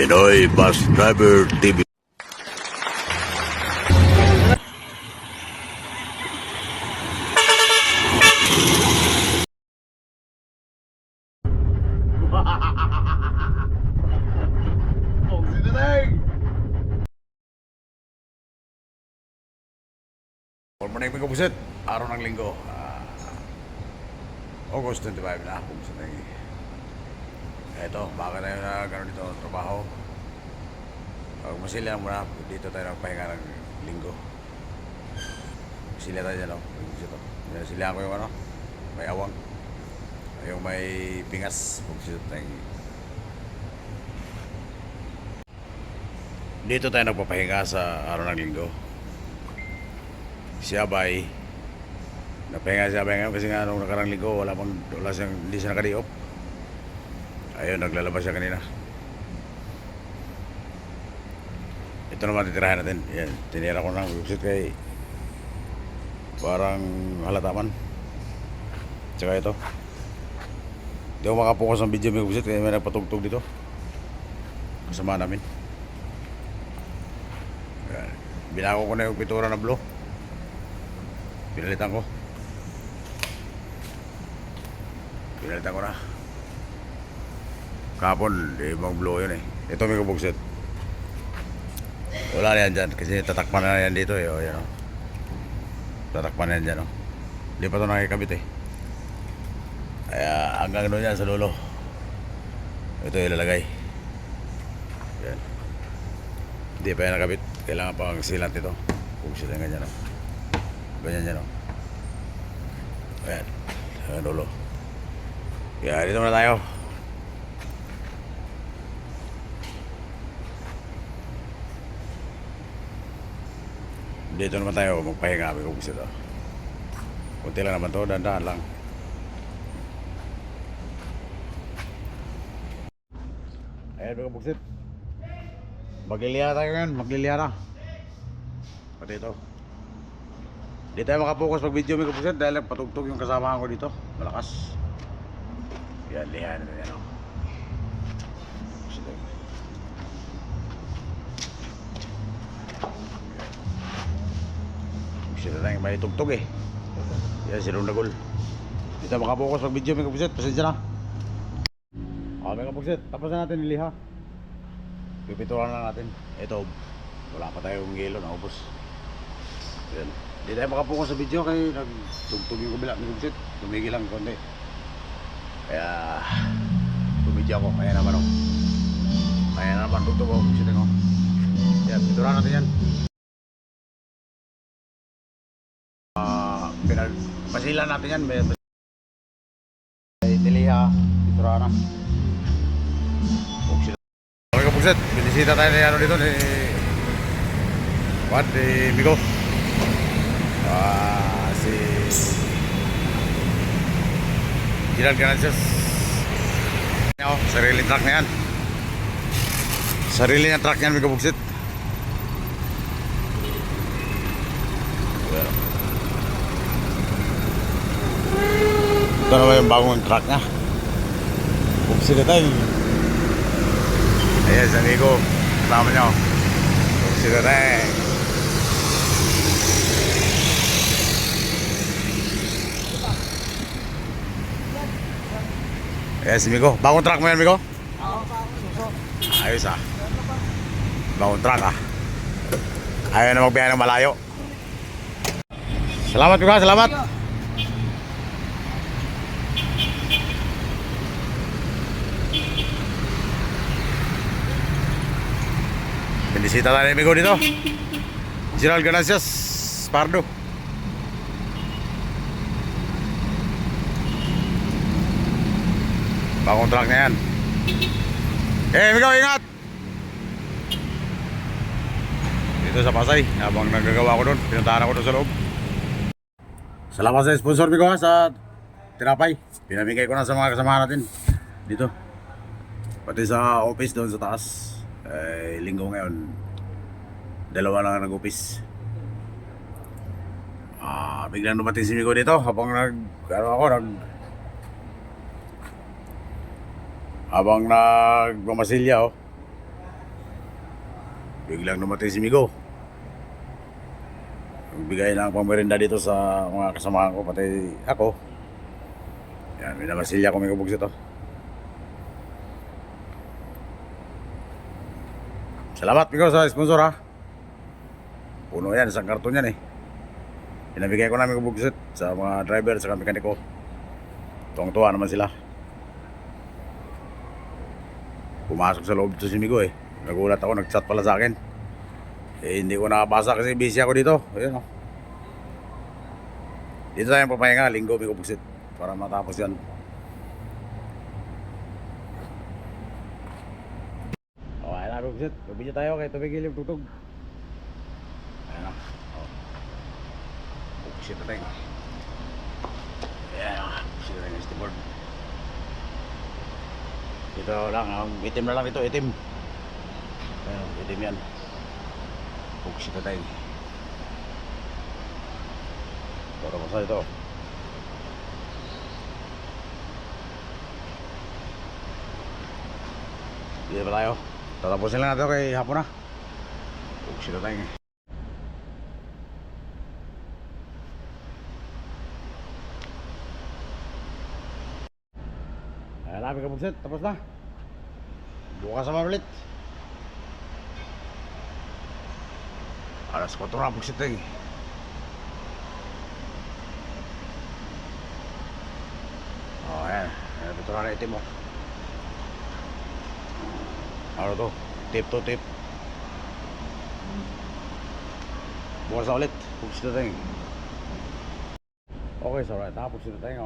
Pinoy Bus Driver TV. Morning, mga kapusit. Araw ng linggo. ah, August 25 na. Kung sa tingin. Eto, baka yun na gano'n dito ang trabaho. Pag masila muna, dito tayo nagpahinga ng linggo. Sila tayo dyan, oh. Dito. Yan, Sila ko yung ano, may awang. Yung may pingas. Sila tayo. Dito tayo nagpapahinga sa araw ng linggo si Abay napahinga si Abay ngayon kasi nga nung nakarang linggo wala pang wala siyang hindi siya nakadiop ayun naglalabas siya kanina. Ito naman titirahan natin. Yan tinira ko ng website kay parang halataman. Tsaka ito. Hindi ako makapokus ng video may website kaya may nagpatugtog dito. Kasama namin. Yan. binago ko na yung pintura na blue. Pinalitan ko. Pinalitan ko na. Kapon, di ibang blow yun eh. Ito may kabugset. Wala na yan dyan kasi tatakpan na yan dito eh. O, yan, o. Tatakpan na yan dyan. O. Di pa ito nakikabit eh. Kaya hanggang doon yan sa lulo. Ito ilalagay. Yan. Hindi pa yan nakabit. Kailangan pang silant ito. Bugset yan ganyan o. Ganyan yan o. Ayan. Ayan dulo. Kaya dito muna tayo. Dito naman tayo magpahinga kung gusto to. Kunti lang naman to, dandahan lang. Ayan mga buksit. Magliliya tayo ngayon, magliliya na. Pati ito. Di tayo makapokus pag video may kapusit dahil patugtog yung kasama ko dito. Malakas. Yan, lihan na yan. oh. Sila na yung may tugtog eh. Yan, si Nagol. Di tayo makapokus pag video may kapusit. Pasensya na. Okay may kapusit. Tapos na natin niliha. Pipituran na natin. Ito, wala pa tayong yelo na ubos. Yan. Hindi tayo makapokus sa video kaya nagtugtog yung kabila ng gumsit. Tumigil lang konti. Kaya tumidya ako. Kaya naman ako. Kaya naman tugtog ako gumsit ako. Yan, pituran natin yan. Pasilan natin yan. May may niliha, pituran na. Buksit. Okay ka buksit. Binisita tayo ni ano dito ni What? Ni Migo. Ah, si Gerald Ganancias. Oh, sarili truck na yan. Sarili niya truck yan, may kabugsit. Ito naman yung bagong truck niya. Bugsit na tayo. Ayan, sa amigo. Kasama niya. oh. Bugsit na tayo. Yes, Migo. Bagong truck mo yan, Migo? Ayos ah. Bagong truck ah. Ayaw na magbiyahe ng malayo. Salamat, Migo. Salamat. Bendisita tayo ni Migo dito. Gerald Ganancias, Pardo. Bagong truck na yan. Eh, Migo, ingat! Dito sa Pasay, habang nagagawa ko doon, pinuntahan ako doon sa loob. Salamat sa sponsor, Migo, ha, sa tinapay. Pinamigay ko na sa mga kasama natin dito. Pati sa office doon sa taas. Eh, linggo ngayon, dalawa lang ang nag-office. Ah, biglang dumating si Migo dito habang nag, ano ako, nag, habang nagmamasilya oh. biglang namatay si Migo. Nagbigay ng pamerinda dito sa mga kasamahan ko, pati ako. Yan, may namasilya ko may kabugsit oh. Salamat Migo sa sponsor ha. Puno yan, isang karton yan eh. Pinabigay ko namin kabugsit sa mga driver sa mekaniko. Tuwang-tuwa naman sila. Pumasok sa loob to si Migo eh. Nagulat ako, nag-chat pala sa akin. Eh, hindi ko nakabasa kasi busy ako dito. Ayun oh. Dito tayo papahinga, linggo, Migo Buksit. Para matapos yan. Oh, Migo Buksit. Tubig tayo kay tubig ilim tutog. Ayun na. Oh. Buksit na tayo. Ayan na, buksit na tayo ng board. Ito lang, ang itim na lang ito, itim. Ayun, itim yan. Buksit na tayo. Para basa ito. Dito pa tayo. Tatapusin lang natin kay hapon na. Buksit na tayo. Ayan namin kabuksit. Tapos na. Bukas naman ulit. Alas 4 na buksit tayo. Oh, ayan. Ayan, ito na mo. Ano to? Tip to tip. Bukas na ulit. Buksit na tayo. Okay, so right. Nakapuksit na tayo.